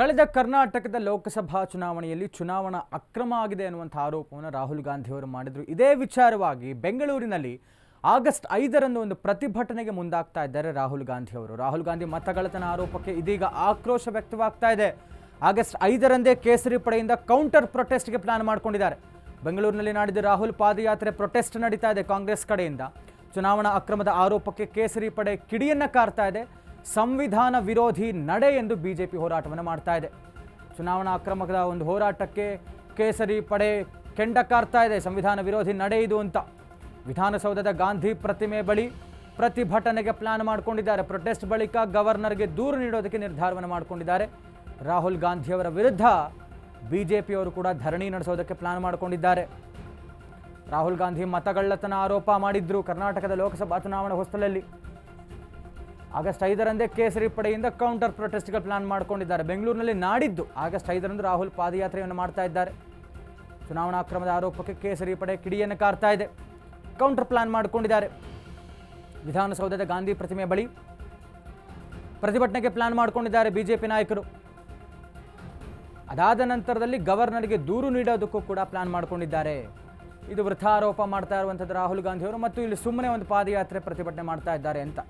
ಕಳೆದ ಕರ್ನಾಟಕದ ಲೋಕಸಭಾ ಚುನಾವಣೆಯಲ್ಲಿ ಚುನಾವಣಾ ಅಕ್ರಮ ಆಗಿದೆ ಅನ್ನುವಂಥ ಆರೋಪವನ್ನು ರಾಹುಲ್ ಗಾಂಧಿ ಅವರು ಮಾಡಿದರು. ಇದೇ ವಿಚಾರವಾಗಿ ಬೆಂಗಳೂರಿನಲ್ಲಿ ಆಗಸ್ಟ್ ಐದರಂದು ಒಂದು ಪ್ರತಿಭಟನೆಗೆ ಮುಂದಾಗ್ತಾ ಇದ್ದಾರೆ ರಾಹುಲ್ ಗಾಂಧಿ ಅವರು. ರಾಹುಲ್ ಗಾಂಧಿ ಮತಗಳತನ ಆರೋಪಕ್ಕೆ ಇದೀಗ ಆಕ್ರೋಶ ವ್ಯಕ್ತವಾಗ್ತಾ ಇದೆ. ಆಗಸ್ಟ್ ಐದರಂದೇ ಕೇಸರಿ ಪಡೆಯಿಂದ ಕೌಂಟರ್ ಪ್ರೊಟೆಸ್ಟ್ಗೆ ಪ್ಲಾನ್ ಮಾಡಿಕೊಂಡಿದ್ದಾರೆ. ಬೆಂಗಳೂರಿನಲ್ಲಿ ನಾಡಿದ್ದು ರಾಹುಲ್ ಪಾದಯಾತ್ರೆ ಪ್ರೊಟೆಸ್ಟ್ ನಡೀತಾ ಇದೆ ಕಾಂಗ್ರೆಸ್ ಕಡೆಯಿಂದ. ಚುನಾವಣಾ ಅಕ್ರಮದ ಆರೋಪಕ್ಕೆ ಕೇಸರಿ ಪಡೆ ಕಿಡಿಯನ್ನು ಕಾರ್ತಾ ಇದೆ. ಸಂವಿಧಾನ ವಿರೋಧಿ ನಡೆ ಎಂದು ಬಿಜೆಪಿ ಹೋರಾಟವನ್ನು ಮಾಡ್ತಾ ಇದೆ. ಚುನಾವಣಾ ಅಕ್ರಮದ ಒಂದು ಹೋರಾಟಕ್ಕೆ ಕೇಸರಿ ಪಡೆ ಕೆಂಡ ಕಾರ್ತಾ ಇದೆ. ಸಂವಿಧಾನ ವಿರೋಧಿ ನಡೆ ಇದು ಅಂತ. ವಿಧಾನಸೌಧದ ಗಾಂಧಿ ಪ್ರತಿಮೆ ಬಳಿ ಪ್ರತಿಭಟನೆಗೆ ಪ್ಲಾನ್ ಮಾಡಿಕೊಂಡಿದ್ದಾರೆ. ಪ್ರೊಟೆಸ್ಟ್ ಬಳಿಕ ಗವರ್ನರ್ಗೆ ದೂರು ನೀಡೋದಕ್ಕೆ ನಿರ್ಧಾರವನ್ನು ಮಾಡಿಕೊಂಡಿದ್ದಾರೆ. ರಾಹುಲ್ ಗಾಂಧಿಯವರ ವಿರುದ್ಧ ಬಿಜೆಪಿಯವರು ಕೂಡ ಧರಣಿ ನಡೆಸೋದಕ್ಕೆ ಪ್ಲಾನ್ ಮಾಡಿಕೊಂಡಿದ್ದಾರೆ. ರಾಹುಲ್ ಗಾಂಧಿ ಮತಗಳ್ಳತನ ಆರೋಪ ಮಾಡಿದ್ರು ಕರ್ನಾಟಕದ ಲೋಕಸಭಾ ಚುನಾವಣಾ ಹೊಸ್ತಲಲ್ಲಿ. ಆಗಸ್ಟ್ ಐದರಂದೇ ಕೇಸರಿ ಪಡೆಯಿಂದ ಕೌಂಟರ್ ಪ್ರೊಟೆಸ್ಟ್ಗೆ ಪ್ಲಾನ್ ಮಾಡಿಕೊಂಡಿದ್ದಾರೆ. ಬೆಂಗಳೂರಿನಲ್ಲಿ ನಾಡಿದ್ದು ಆಗಸ್ಟ್ ಐದರಂದು ರಾಹುಲ್ ಪಾದಯಾತ್ರೆಯನ್ನು ಮಾಡ್ತಾ ಇದ್ದಾರೆ. ಚುನಾವಣಾ ಅಕ್ರಮದ ಆರೋಪಕ್ಕೆ ಕೇಸರಿ ಪಡೆ ಕಿಡಿಯನ್ನು ಕಾರ್ತಾ ಇದೆ. ಕೌಂಟರ್ ಪ್ಲಾನ್ ಮಾಡಿಕೊಂಡಿದ್ದಾರೆ. ವಿಧಾನಸೌಧದ ಗಾಂಧಿ ಪ್ರತಿಮೆ ಬಳಿ ಪ್ರತಿಭಟನೆಗೆ ಪ್ಲಾನ್ ಮಾಡಿಕೊಂಡಿದ್ದಾರೆ ಬಿಜೆಪಿ ನಾಯಕರು. ಅದಾದ ನಂತರದಲ್ಲಿ ಗವರ್ನರ್ಗೆ ದೂರು ನೀಡೋದಕ್ಕೂ ಕೂಡ ಪ್ಲಾನ್ ಮಾಡಿಕೊಂಡಿದ್ದಾರೆ. ಇದು ವೃಥಾರೋಪ ಮಾಡ್ತಾ ಇರುವಂಥದ್ದು ರಾಹುಲ್ ಗಾಂಧಿಯವರು ಮತ್ತು ಇಲ್ಲಿ ಸುಮ್ಮನೆ ಒಂದು ಪಾದಯಾತ್ರೆ ಪ್ರತಿಭಟನೆ ಮಾಡ್ತಾ ಇದ್ದಾರೆ ಅಂತ.